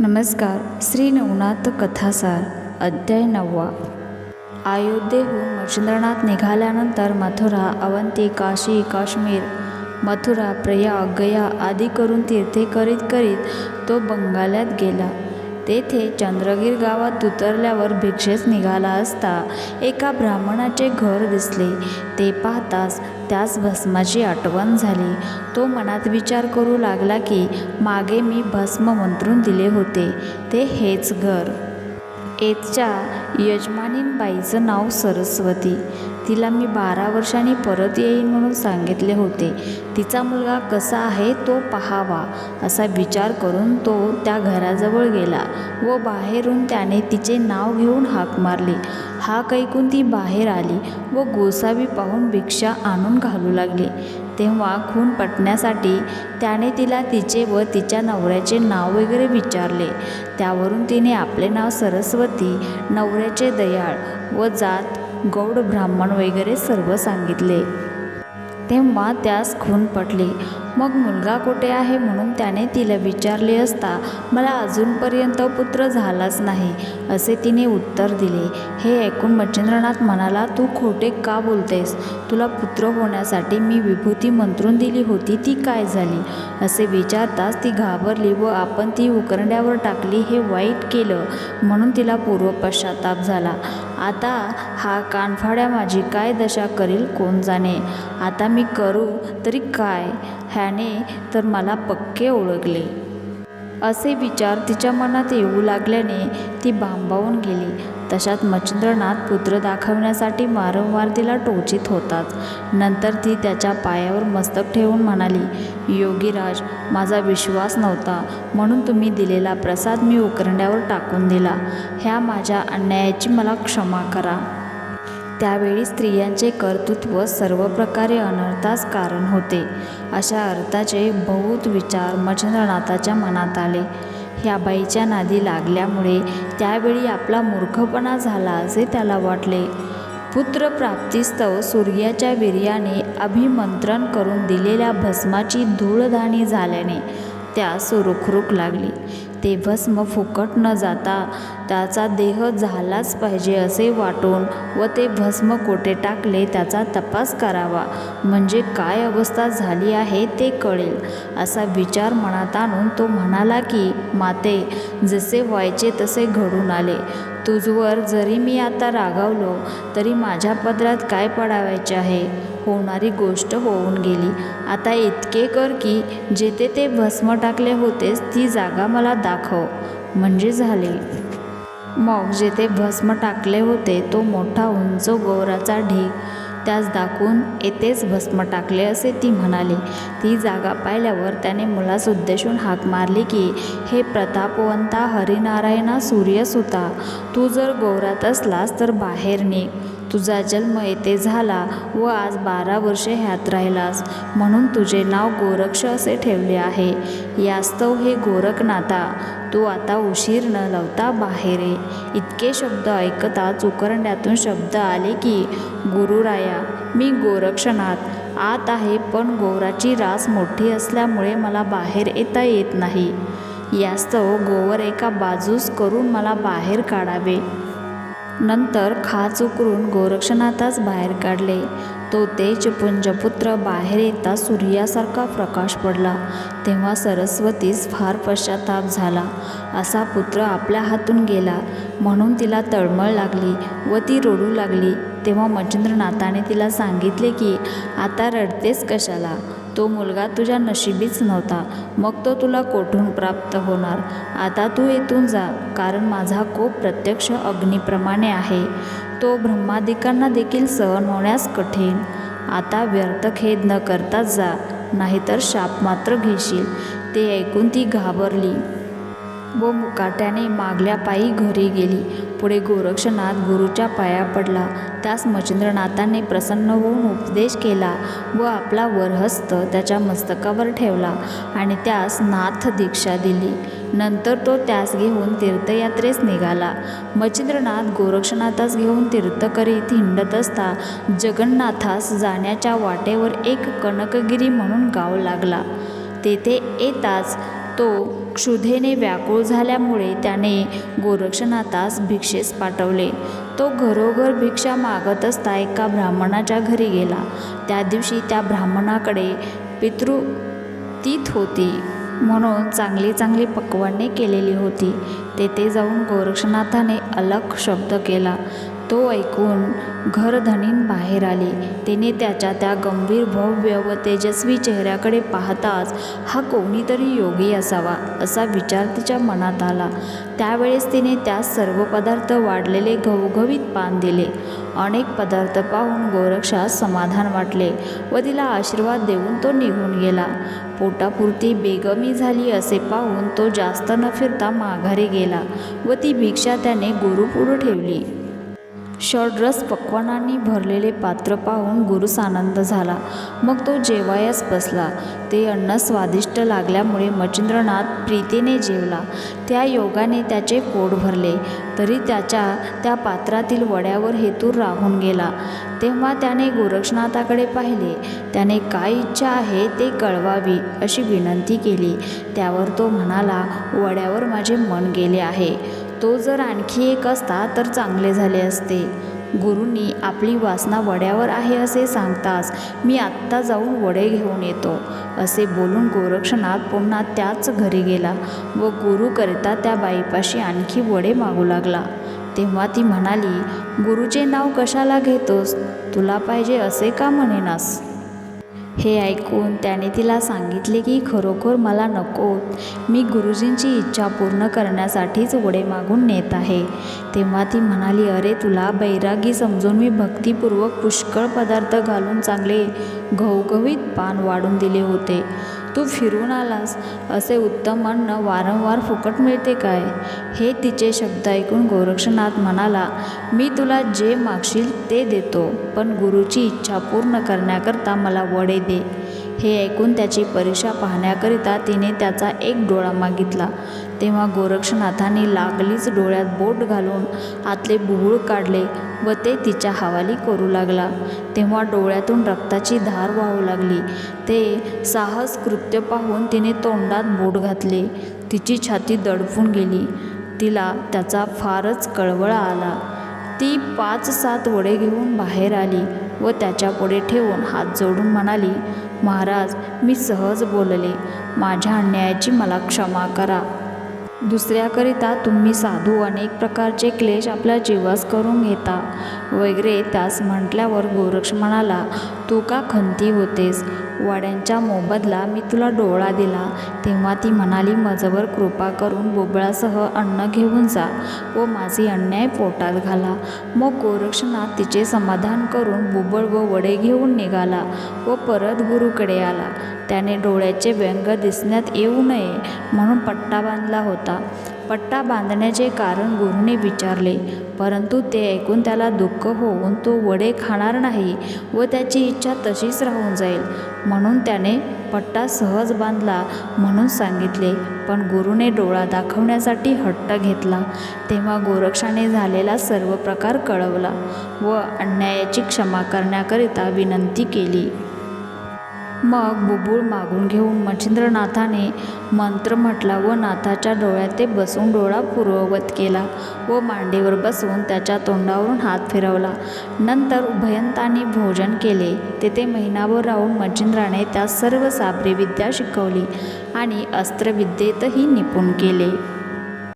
नमस्कार. श्री नवनाथ कथासार अध्याय नववा. अयोध्येहून मच्छिंद्रनाथ निघाल्यानंतर मथुरा अवंती काशी काश्मीर मथुरा प्रयाग गया आदी करून तीर्थे करीत करीत तो बंगाल्यात गेला. तेथे चंद्रगीर गावात उतरल्यावर भिक्षेस निघाला असता एका ब्राह्मणाचे घर दिसले. ते पाहताच त्यास भस्माची आठवण झाली. तो मनात विचार करू लागला की मागे मी भस्म मंत्रून दिले होते. ते हेच घर. एतच्या यजमानीनबाईचं नाव सरस्वती. तिला मी बारा वर्षांनी परत येईन म्हणून सांगितले होते. तिचा मुलगा कसा आहे तो पहावा असा विचार करून तो त्या घराजवळ गेला व बाहेरून त्याने तिचे नाव घेऊन हाक मारली. हाक ऐकून ती बाहेर आली व गोसावी पाहून भिक्षा आणून घालू लागली. तेव्हा खून पटण्यासाठी त्याने तिला तिचे व तिच्या नवऱ्याचे नाव वगैरे विचारले. त्यावरून तिने आपले नाव सरस्वती नवऱ्याचे दयाळ व जात गौड ब्राह्मण वगैरे सर्व सांगितले. तेव्हा त्यास खून पटली. मग मुलगा कुठे आहे म्हणून त्याने तिला विचारले असता मला अजूनपर्यंत पुत्र झालाच नाही असे तिने उत्तर दिले. हे ऐकून मच्छिंद्रनाथ म्हणाला तू खोटे का बोलतेस? तुला पुत्र होण्यासाठी मी विभूती मंत्रून दिली होती ती काय झाली? असे विचारताच ती घाबरली व आपण ती उकरड्यावर टाकली हे वाईट केलं म्हणून तिला पूर्व पश्चाताप झाला. आता हा कानफाड्या माझी काय दशा करील कोण जाणे? आता मी करू तरी काय ह्या त्याने तर मला पक्के ओळखले. असे विचार तिच्या मनात येऊ लागल्याने ती बांबावून गेली. तशात मच्छिंद्रनाथ पुत्र दाखवण्यासाठी वारंवार तिला टोचित होताच नंतर ती त्याच्या पायावर मस्तक ठेवून म्हणाली योगीराज माझा विश्वास नव्हता. म्हणून तुम्ही दिलेला प्रसाद मी उकरंड्यावर टाकून दिला. ह्या माझ्या अन्यायाची मला क्षमा करा. त्यावेळी स्त्रियांचे कर्तृत्व सर्व प्रकारे अनर्थास कारण होते. अशा अर्थाचे बहुत विचार मच्छिंद्रनाथाच्या मनात आले. ह्या बाईच्या नादी लागल्यामुळे त्यावेळी आपला मूर्खपणा झाला असे त्याला वाटले. पुत्रप्राप्तीस्तव सूर्याच्या वीर्याने अभिमंत्रण करून दिलेल्या भस्माची धूळधाणी झाल्याने त्यास रुखरुख लागली. ते भस्म फुकट न जाता त्याचा देह झालाच पाहिजे असे वाटून व ते भस्म कोठे टाकले त्याचा तपास करावा. म्हणजे काय अवस्था झाली आहे ते कळेल. असा विचार मनात आणून तो म्हणाला की माते जसे व्हायचे तसे घडून आले. तुझवर जरी मी आता रागावलो तरी माझ्या पदरात काय पडावायचे आहे? होणारी गोष्ट होऊन गेली. आता इतके कर की जेथे ते भस्म टाकले होतेस ती जागा मला दाखव. म्हणजे झाले. मग जेथे भस्म टाकले होते तो मोठा उंच गोवराचा ढीग त्यास दाखवून येथेच भस्म टाकले असे ती म्हणाली. ती जागा पाहिल्यावर त्याने मुलास उद्देशून हाक मारली की हे प्रतापवंता हरिनारायणा सूर्यसुता. तू जर गौरात असलास तर बाहेर निघ. तुझा जन्म येथे झाला व आज बारा वर्षे ह्यात राहिलास. म्हणून तुझे नाव गोरक्ष असे ठेवले आहे. यास्तव हे गोरखनाथा तू आता उशीर न लावता बाहेर ये. इतके शब्द ऐकता चुकरंड्यातून शब्द आले की गुरुराया मी गोरक्षनाथ. आत आहे पण गोराची रास मोठी असल्यामुळे मला बाहेर येता येत नाही. यास्तव गोवर एका बाजूस करून मला बाहेर काढावे. नंतर खाच उकरून गोरक्षनाथास बाहेर काढले. तो तेजपुंजपुत्र बाहेर येता सूर्यासारखा प्रकाश पडला. तेव्हा सरस्वतीस फार पश्चाताप झाला. असा पुत्र आपल्या हातून गेला. म्हणून तिला तळमळ लागली व ती रडू लागली. तेव्हा मच्छिंद्रनाथाने तिला सांगितले की आता रडतेस कशाला? तो मुलगा तुझ्या नशिबीच नव्हता. मग तो तुला कोठून प्राप्त होणार? आता तू येथून जा कारण माझा कोप प्रत्यक्ष अग्नीप्रमाणे आहे. तो ब्रह्मादिकांना देखील सहन होण्यास कठीण. आता व्यर्थ खेद न करताच जा नाहीतर शाप मात्र घेशील. ते ऐकून ती घाबरली. व मुकाट्याने मागल्या पायी घरी गेली. पुढे गोरक्षनाथ गुरुच्या पाया पडला. त्यास मच्छिंद्रनाथाने प्रसन्न होऊन उपदेश केला व आपला वरहस्त त्याच्या मस्तकावर ठेवला आणि त्यास नाथ दीक्षा दिली. नंतर तो त्यास घेऊन तीर्थयात्रेस निघाला. मच्छिंद्रनाथ गोरक्षनाथास घेऊन तीर्थ करीत हिंडत असता जगन्नाथास जाण्याच्या वाटेवर एक कनकगिरी म्हणून गाव लागला. तेथे येताच तो क्षुधेने व्याकुळ झाल्यामुळे त्याने गोरक्षनाथास भिक्षेस पाठवले. तो घरोघर भिक्षा मागत असता एका ब्राह्मणाच्या घरी गेला. त्या दिवशी त्या ब्राह्मणाकडे पितृतीत होती म्हणून चांगली चांगली पक्वाने केलेली होती. तेथे जाऊन गोरक्षनाथाने अलग शब्द केला. तो ऐकून घरधनीन बाहेर आली. तिने त्याच्या त्या गंभीर भव्य व तेजस्वी चेहऱ्याकडे पाहताच हा कोणीतरी योगी असावा असा विचार तिच्या मनात आला. त्यावेळेस तिने त्यास सर्व पदार्थ वाढलेले घवघवीत पान दिले. अनेक पदार्थ पाहून गोरक्षास समाधान वाटले व तिला आशीर्वाद देऊन तो निघून गेला. पोटापुरती बेगमी झाली असे पाहून तो जास्त न फिरता माघारी गेला व ती भिक्षा त्याने गुरुपुढं ठेवली. षड्रस पक्वानांनी भरलेले पात्र पाहून गुरुस आनंद झाला. मग तो जेवायच बसला. ते अन्न स्वादिष्ट लागल्यामुळे मच्छिंद्रनाथ प्रीतीने जेवला. त्या योगाने त्याचे पोट भरले. तरी त्याच्या त्या पात्रातील वड्यावर हेतूर राहून गेला. तेव्हा त्याने गोरक्षनाथाकडे पाहिले. त्याने काय इच्छा आहे ते कळवावी अशी विनंती केली. त्यावर तो म्हणाला वड्यावर माझे मन गेले आहे. तो जर आणखी एक असता तर चांगले झाले असते. गुरुंनी आपली वासना वड्यावर आहे असे सांगताच मी आत्ता जाऊन वडे घेऊन येतो. असे बोलून गोरक्षनाथ पुन्हा त्याच घरी गेला व गुरुकरिता त्या बाईपाशी आणखी वडे मागू लागला. तेव्हा ती म्हणाली गुरुचे नाव कशाला घेतोस? तुला पाहिजे असे का म्हणेनास? हे ऐकून त्याने तिला सांगितले की खरोखर मला नको. मी गुरुजींची इच्छा पूर्ण करण्यासाठीच वडे मागून नेत आहे. तेव्हा ती म्हणाली अरे तुला बैरागी समजून मी भक्तिपूर्वक पुष्कळ पदार्थ घालून चांगले घवघवीत पान वाढून दिले होते. तू फिरून आलास असे उत्तम अन्न वारंवार फुकट मिळते काय? हे तिचे शब्द ऐकून गोरक्षनाथ म्हणाला मी तुला जे मागशील ते देतो पण गुरुची इच्छा पूर्ण करण्याकरता मला वडे दे. हे ऐकून त्याची परीक्षा पाहण्याकरिता तिने त्याचा एक डोळा मागितला. तेव्हा गोरक्षनाथाने लागलीच डोळ्यात बोट घालून आतले बुबुळ काढले. व ते तिच्या हवाली करू लागला. तेव्हा डोळ्यातून रक्ताची धार वाहू लागली. ते साहस कृत्य पाहून तिने तोंडात बोट घातले. तिची छाती दडपून गेली. तिला त्याचा फारच कळवळ आला. ती पाच सात वडे घेऊन बाहेर आली व त्याच्यापुढे ठेवून हात जोडून म्हणाली महाराज मी सहज बोलले. माझ्या अन्यायाची मला क्षमा करा. दुसऱ्याकरिता तुम्ही साधू अनेक प्रकारचे क्लेश आपल्या जीवास करून घेता. वगैरे त्यास म्हटल्यावर गोरक्ष म्हणाला तू का खंती होतेस? वाड्यांच्या मोबदला मी तुला डोळा दिला तेव्हा ती म्हणाली मजवर कृपा करून बोबळासह अन्न घेऊन जा. व माझी अन्याय पोटात घाला. मग गोरक्षनाथ तिचे समाधान करून बुबळ व वडे घेऊन निघाला व परत गुरुकडे आला. त्याने डोळ्याचे व्यंग दिसण्यात येऊ नये म्हणून पट्टा बांधला होता. पट्टा बांधण्याचे कारण गुरुने विचारले परंतु ते ऐकून त्याला दुःख होऊन तो वडे खाणार नाही व त्याची इच्छा तशीच राहून जाईल. म्हणून त्याने पट्टा सहज बांधला म्हणून सांगितले पण गुरुने डोळा दाखवण्यासाठी हट्ट घेतला. तेव्हा गोरक्षाने झालेला सर्व प्रकार कळवला व अन्यायाची क्षमा करण्याकरिता विनंती केली. मग बुबुळ मागून घेऊन मच्छिंद्रनाथाने मंत्र म्हटला व नाथाच्या डोळ्यात ते बसून डोळा पूर्ववत केला व मांडीवर बसवून त्याच्या तोंडावरून हात फिरवला. नंतर उभयंतांनी भोजन केले. तेथे महिनाभर राहून मच्छिंद्राने त्या सर्व साबरी विद्या शिकवली आणि अस्त्रविद्येतही निपुण केले.